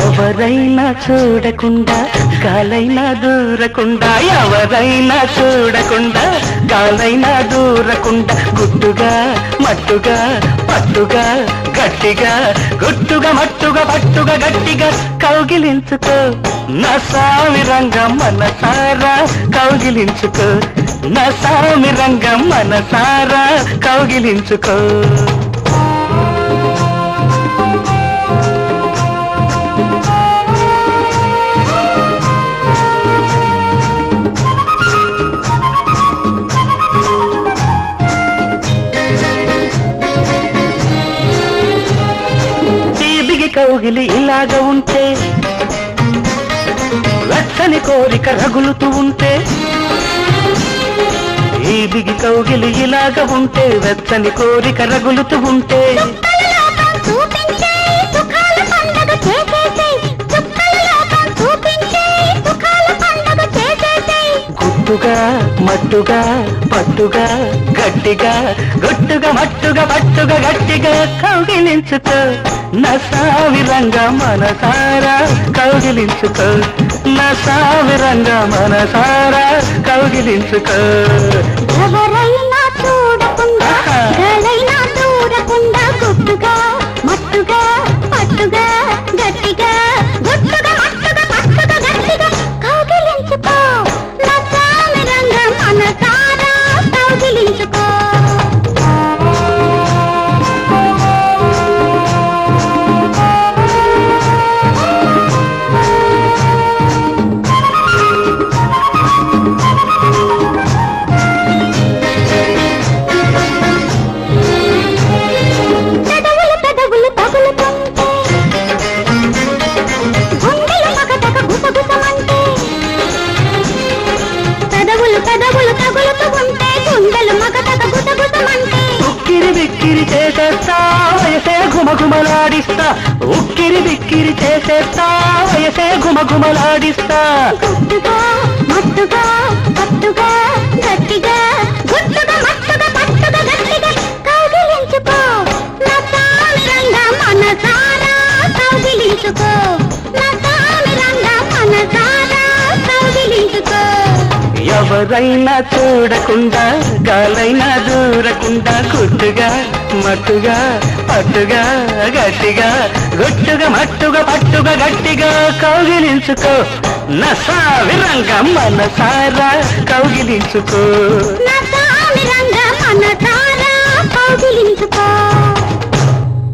ఎవరైనా చూడకుండా గాలైనా దూరకుండా ఎవరైనా చూడకుండా గాలైనా దూరకుండా గుట్టుగా మట్టుగా పట్టుగా గట్టిగా గుట్టుగా మట్టుగా పట్టుగా గట్టిగా కౌగిలించుకో నా సామి రంగం మనసారా కౌగిలించుకో నా సామి రంగం మనసారా కౌగిలించుకో. కౌగిలి ఇలాగ ఉంటే వెచ్చని కోరిక రగులుతూ ఉంటే ఈ బిగి కౌగిలి ఇలాగ ఉంటే వెచ్చని కోరిక రగులుతూ ఉంటే. మట్టుగా పట్టుగా గట్టిగా గుట్టుగా మట్టుగా పట్టుగా గట్టిగా కౌగిలించుకో నా సావిరంగా మనసారా కౌగిలించుకో నా సావిరంగా మనసారా కౌగిలించుకో ఎవరైనా చూడకుండా. గలైనా దూరకుండా గుట్టుగా బిక్కిరి చేసేస్తా వయసే ఘుమఘుమలాడిస్తా. ఉక్కిరి బిక్కిరి చేసేస్తా వయసే ఘుమఘుమలాడిస్తా. గుట్టుగా ఎవరైనా చూడకుండా గాలైనా దూరకుండా కుట్టుగా మట్టుగా పట్టుగా గట్టిగా గుట్టుగా మట్టుగా పట్టుగా గట్టిగా కౌగిలించుకో నసా విరంగం మనసారా కౌగిలించుకో నసా సామి మనసారా కౌగిలించుకో